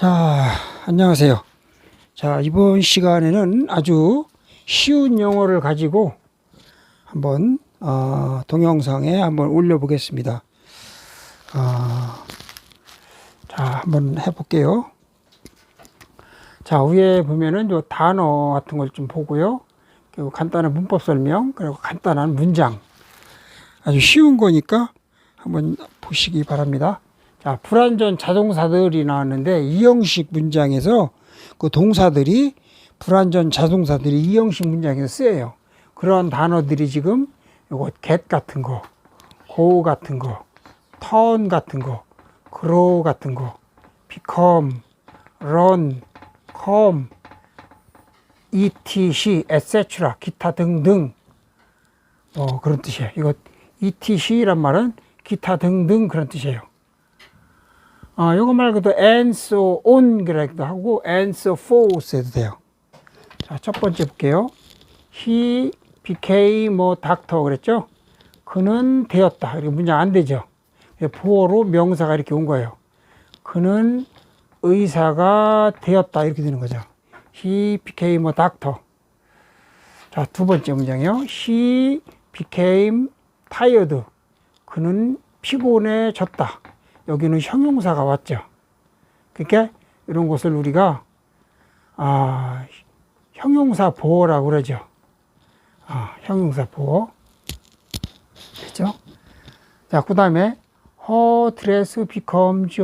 자, 안녕하세요. 자, 이번 시간에는 아주 쉬운 영어를 가지고 한번 어, 동영상에 한번 올려보겠습니다. 어, 자, 한번 해볼게요. 자, 위에 보면은 요 단어 같은 걸 좀 보고요. 그리고 간단한 문법 설명, 그리고 간단한 문장. 아주 쉬운 거니까 한번 보시기 바랍니다. 자, 불완전 자동사들이 나왔는데 이 형식 문장에서 그 동사들이 불완전 자동사들이 이 형식 문장에서 쓰여요. 그런 단어들이 지금 요거 get 같은 거, go 같은 거, turn 같은 거, grow 같은 거, become, run, come, etc, etc, 기타 등등 어, 그런 뜻이에요. 이거 etc란 말은 기타 등등 그런 뜻이에요. 아, 요거 말고도 and so on 그래도 하고 and so forth 해도 돼요. 자, 첫 번째 볼게요. He became a doctor 그랬죠? 그는 되었다. 이렇게 문장 안 되죠? 보어로 명사가 이렇게 온 거예요. 그는 의사가 되었다. 이렇게 되는 거죠. He became a doctor. 자, 두 번째 문장이요. He became tired. 그는 피곤해졌다. 여기는 형용사가 왔죠. 그러니까 이런 것을 우리가 아, 형용사 보호라고 그러죠. 아, 형용사 보호. 그죠? 자, 그 다음에 her dress becomes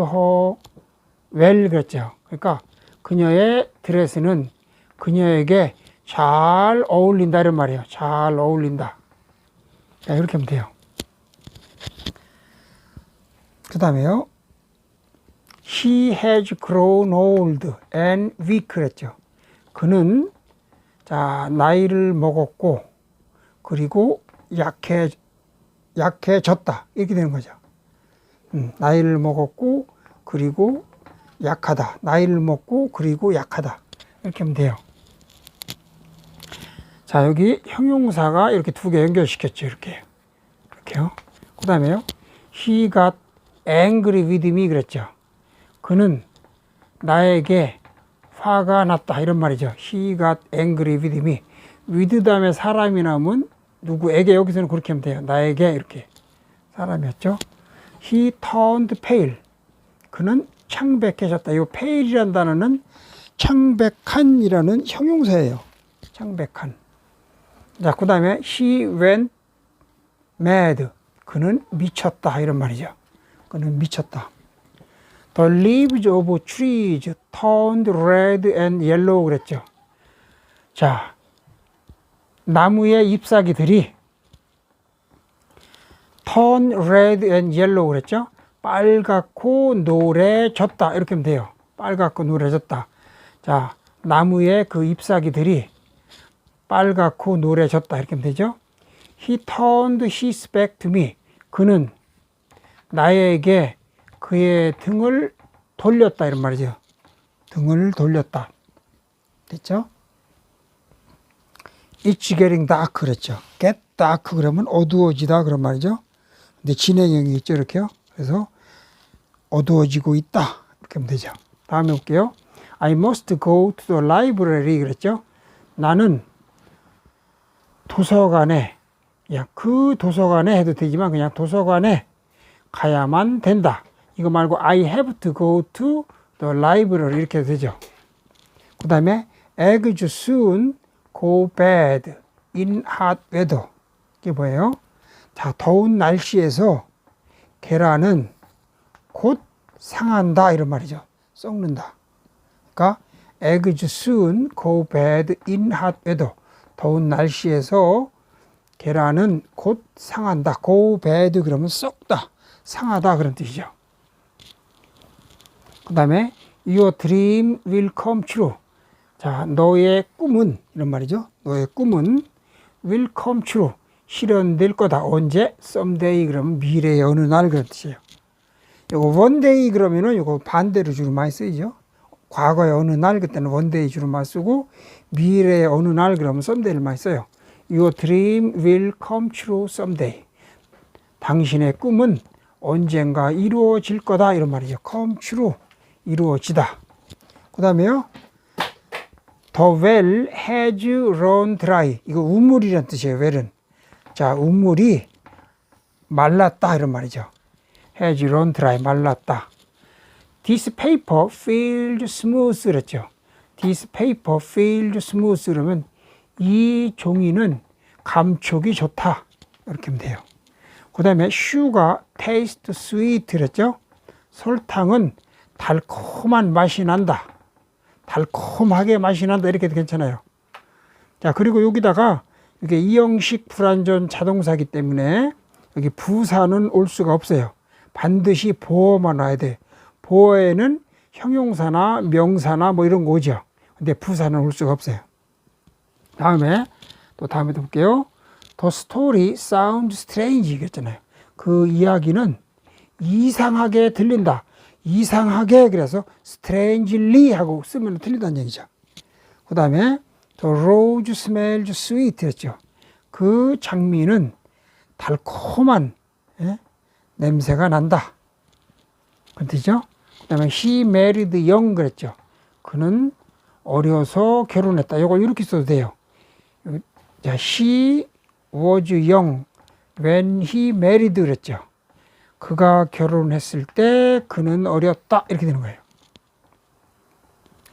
그랬죠. 그러니까 그녀의 드레스는 그녀에게 잘 어울린다 이런 말이에요. 잘 어울린다. 자, 이렇게 하면 돼요. 그 다음에요. He has grown old and weak 그랬죠. 그는 자, 나이를 먹었고 그리고 약해 약해졌다. 이렇게 되는 거죠. 음, 나이를 먹었고 그리고 약하다. 나이를 먹고 그리고 약하다. 이렇게 하면 돼요. 자, 여기 형용사가 이렇게 두 개 연결시켰죠. 이렇게. 이렇게요. 그 다음에요. He got angry with me 그랬죠. 그는 나에게 화가 났다 이런 말이죠. He got angry with me. with 다음에 사람이 나오면 누구에게 여기서는 그렇게 하면 돼요. 나에게 이렇게 사람이었죠. He turned pale. 그는 창백해졌다. 이 pale이라는 단어는 창백한이라는 형용사예요. 창백한. 자, 그 다음에 he went mad. 그는 미쳤다 이런 말이죠. 그는 미쳤다. The leaves of trees turned red and yellow 그랬죠. 자, 나무의 잎사귀들이 turn red and yellow 그랬죠. 빨갛고 노래졌다 이렇게 하면 돼요. 빨갛고 노래졌다. 자, 나무의 그 잎사귀들이 빨갛고 노래졌다 이렇게 하면 되죠. He turned his back to me. 그는 나에게 그의 등을 돌렸다 이런 말이죠. 등을 돌렸다. 됐죠? It's getting dark 그랬죠. Get dark 그러면 어두워지다 그런 말이죠. 근데 진행형이 있죠 이렇게요. 그래서 어두워지고 있다 이렇게 하면 되죠. 다음에 볼게요. I must go to the library 그랬죠. 나는 도서관에 그냥 그 도서관에 해도 되지만 그냥 도서관에 가야만 된다. 이거 말고 I have to go to the library 이렇게 되죠. 그 다음에 eggs soon go bad in hot weather. 이게 뭐예요? 자, 더운 날씨에서 계란은 곧 상한다 이런 말이죠. 썩는다. 그러니까 eggs soon go bad in hot weather. 더운 날씨에서 계란은 곧 상한다. go bad 그러면 썩다. 상하다 그런 뜻이죠. 그 다음에 your dream will come true. 자, 너의 꿈은 이런 말이죠. 너의 꿈은 will come true. 실현될 거다. 언제? someday 그러면 미래의 어느 날 그런 뜻이에요. 요거 one day 그러면은 요거 반대로 주로 많이 쓰이죠. 과거의 어느 날 그때는 one day 주로 많이 쓰고 미래의 어느 날 그러면 someday를 많이 써요. Your dream will come true someday. 당신의 꿈은 언젠가 이루어질 거다 이런 말이죠. come true 이루어지다. 그 다음에요. The well has run dry. 이거 우물이란 뜻이에요, well은. 자, 우물이 말랐다, 이런 말이죠. has run dry, 말랐다. This paper feels smooth, 그랬죠. This paper feels smooth, 그러면 이 종이는 감촉이 좋다. 이렇게 하면 돼요. 그 다음에 sugar taste sweet, 그랬죠. 설탕은 달콤한 맛이 난다. 달콤하게 맛이 난다. 이렇게 도 괜찮아요. 자, 그리고 여기다가 이게 이형식 불완전 자동사기 때문에 여기 부사는 올 수가 없어요. 반드시 보어만 와야 돼. 보어에는 형용사나 명사나 뭐 이런 거 오죠. 근데 부사는 올 수가 없어요. 다음에 또 다음에 또 볼게요. The story sounds strange 이랬잖아요. 그 이야기는 이상하게 들린다. 이상하게 그래서 strangely 하고 쓰면 틀린다는 얘기죠. 그 다음에 the rose smells sweet 했죠. 그 장미는 달콤한 예? 냄새가 난다. 뜻이죠. 그 다음에 he married young 그랬죠. 그는 어려서 결혼했다. 이거 이렇게 써도 돼요. 자, he was young when he married 그랬죠. 그가 결혼했을 때 그는 어렸다. 이렇게 되는 거예요.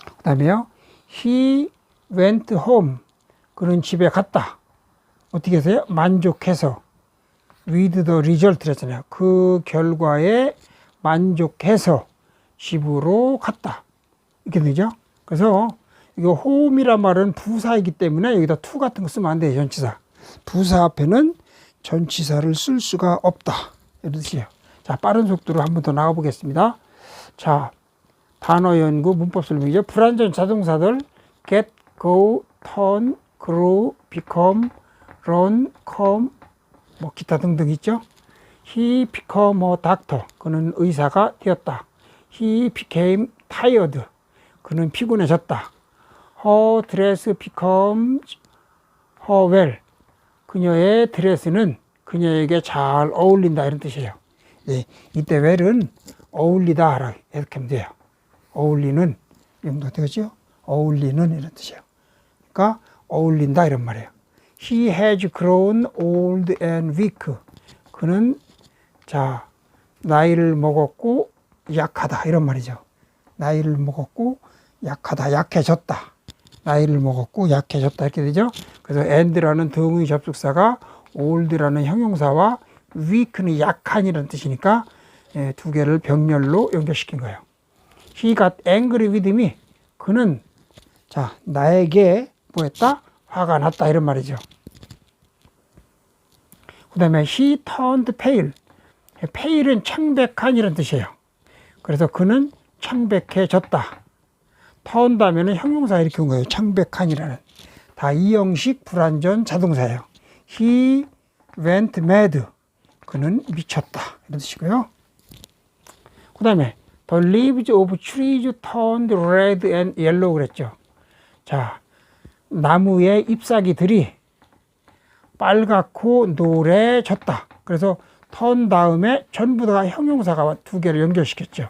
그 다음에요. He went home. 그는 집에 갔다. 어떻게 해서요? 만족해서. with the result 랬잖아요. 그 결과에 만족해서 집으로 갔다. 이렇게 되죠. 그래서 이거 home이란 말은 부사이기 때문에 여기다 to 같은 거 쓰면 안 돼요. 전치사. 부사 앞에는 전치사를 쓸 수가 없다. 이런 뜻이에요. 자, 빠른 속도로 한 번 더 나가 보겠습니다. 자, 단어 연구 문법 설명이죠. 불완전 자동사들 get, go, turn, grow, become, run, come, 뭐 기타 등등 있죠. He become a doctor. 그는 의사가 되었다. He became tired. 그는 피곤해졌다. Her dress becomes her well. 그녀의 드레스는 그녀에게 잘 어울린다 이런 뜻이에요. 예, 이때 well은 어울리다 이렇게 하면 돼요. 어울리는 이름도 되겠죠? 어울리는 이런 뜻이에요. 그러니까 어울린다 이런 말이에요. He has grown old and weak. 그는 자 나이를 먹었고 약하다 이런 말이죠. 나이를 먹었고 약하다, 약해졌다. 나이를 먹었고 약해졌다 이렇게 되죠. 그래서 and라는 등의 접속사가 old라는 형용사와 weak는 약한이라는 뜻이니까 예, 두 개를 병렬로 연결시킨 거예요. He got angry with me. 그는 자 나에게 뭐했다? 화가 났다 이런 말이죠. 그 다음에 he turned pale. pale은 창백한 이런 뜻이에요. 그래서 그는 창백해졌다. 턴다면은 형용사 이렇게 온 거예요. 창백한이라는. 다 이형식 불완전 자동사예요. He went mad. 그는 미쳤다. 이런 뜻이고요. 그 다음에 The leaves of trees turned red and yellow 그랬죠. 자, 나무의 잎사귀들이 빨갛고 노래졌다. 그래서 턴 다음에 전부 다 형용사가 두 개를 연결시켰죠.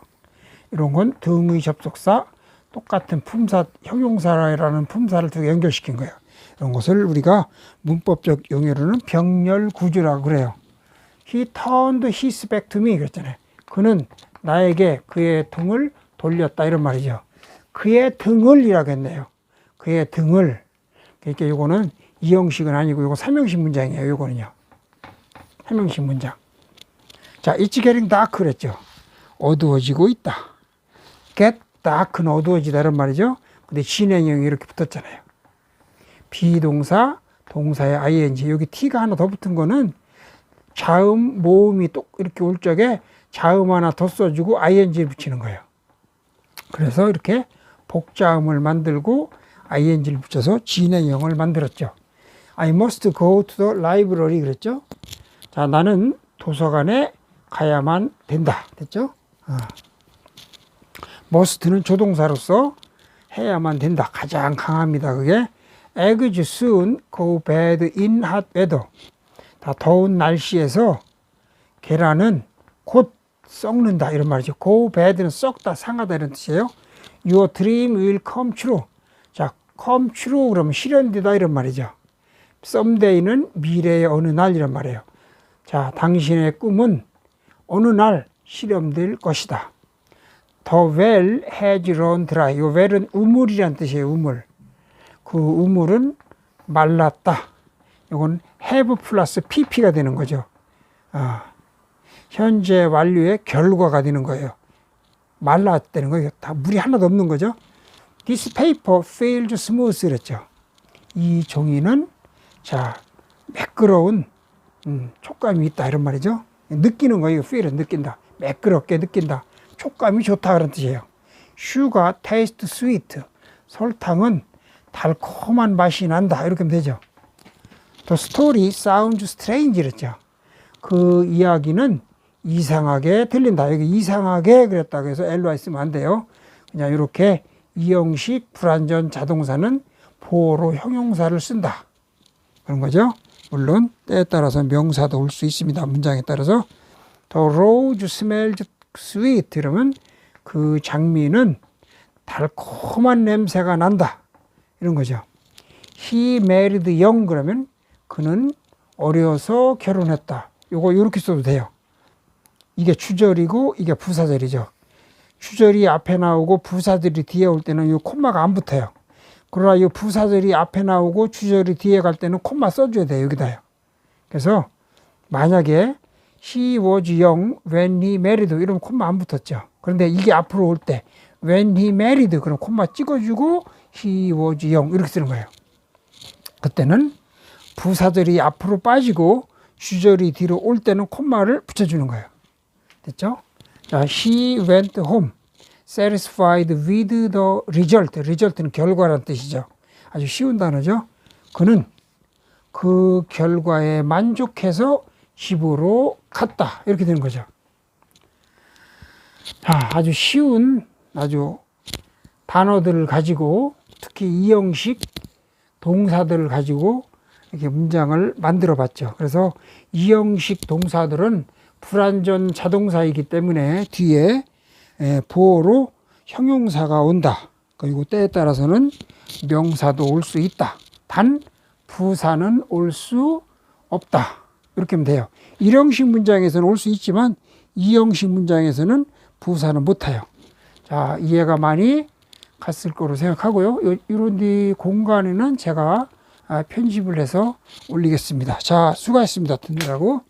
이런 건 등의 접속사, 똑같은 품사, 형용사라는 품사를 두 개 연결시킨 거예요. 이런 것을 우리가 문법적 용어로는 병렬 구조라고 그래요. He turned his back to me 그랬잖아요. 그는 나에게 그의 등을 돌렸다 이런 말이죠. 그의 등을 이라겠네요. 그의 등을. 그러니까 이거는 이형식은 아니고 이거 삼형식 문장이에요. 이거는요. 삼형식 문장. 자, it's getting dark 그랬죠. 어두워지고 있다. get dark는 어두워지다 이런 말이죠. 근데 진행형이 이렇게 붙었잖아요. 비동사, 동사의 ing. 여기 t가 하나 더 붙은 거는 자음, 모음이 똑 이렇게 올 적에 자음 하나 더 써주고 ing를 붙이는 거예요. 그래서 이렇게 복자음을 만들고 ing를 붙여서 진행형을 만들었죠. I must go to the library 그랬죠. 자, 나는 도서관에 가야만 된다. 됐죠? 어. Must는 조동사로서 해야만 된다. 가장 강합니다. 그게 eggs soon go bad in hot weather. 다 더운 날씨에서 계란은 곧 썩는다 이런 말이죠. go bad는 썩다, 상하다 이런 뜻이에요. Your dream will come true. 자, come true 그러면 실현되다 이런 말이죠. 썸데이는 미래의 어느 날이란 말이에요. 자, 당신의 꿈은 어느 날 실현될 것이다. The well has run dry. 이 well은 우물이란 뜻이에요. 우물. 그 우물은 말랐다. 이건 have 플러스 pp가 되는 거죠. 아, 현재 완료의 결과가 되는 거예요. 말랐다는 거예요. 다 물이 하나도 없는 거죠. This paper feels smooth 그랬죠. 이 종이는 자 매끄러운 음, 촉감이 있다 이런 말이죠. 느끼는 거예요. feel은 느낀다. 매끄럽게 느낀다. 촉감이 좋다 그런 뜻이에요. sugar taste sweet. 설탕은 달콤한 맛이 난다 이렇게 되죠. The story sounds strange 그랬죠. 그 이야기는 이상하게 들린다. 여기 이상하게 그랬다고 해서 L와 쓰면 안 돼요. 그냥 이렇게 이형식 불완전 자동사는 보호로 형용사를 쓴다. 그런 거죠. 물론 때에 따라서 명사도 올 수 있습니다. 문장에 따라서 The rose smells sweet 이러면 그 장미는 달콤한 냄새가 난다. 이런 거죠. He married young 그러면 그는 어려서 결혼했다. 요거 이렇게 써도 돼요. 이게 추절이고 이게 부사절이죠. 추절이 앞에 나오고 부사절이 뒤에 올 때는 이 콤마가 안 붙어요. 그러나 이 부사절이 앞에 나오고 추절이 뒤에 갈 때는 콤마 써줘야 돼요. 여기다요. 그래서 만약에 he was young when he married 이러면 콤마 안 붙었죠. 그런데 이게 앞으로 올 때 when he married 그럼 콤마 찍어주고 he was young 이렇게 쓰는 거예요. 그때는 부사절이 앞으로 빠지고 주절이 뒤로 올 때는 콤마를 붙여주는 거예요. 됐죠? 자, he went home satisfied with the result. result는 결과란 뜻이죠. 아주 쉬운 단어죠. 그는 그 결과에 만족해서 집으로 갔다. 이렇게 되는 거죠. 자, 아주 쉬운 아주 단어들을 가지고 특히 이형식 동사들을 가지고 이렇게 문장을 만들어 봤죠. 그래서 이형식 동사들은 불완전 자동사이기 때문에 뒤에 에, 보호로 형용사가 온다. 그리고 때에 따라서는 명사도 올 수 있다. 단 부사는 올 수 없다. 이렇게 하면 돼요. 일형식 문장에서는 올 수 있지만 이형식 문장에서는 부사는 못 타요. 자, 이해가 많이 갔을 거로 생각하고요. 요- 이런 뒤 공간에는 제가 아, 편집을 해서 올리겠습니다. 자, 수고하셨습니다. 듣느라고.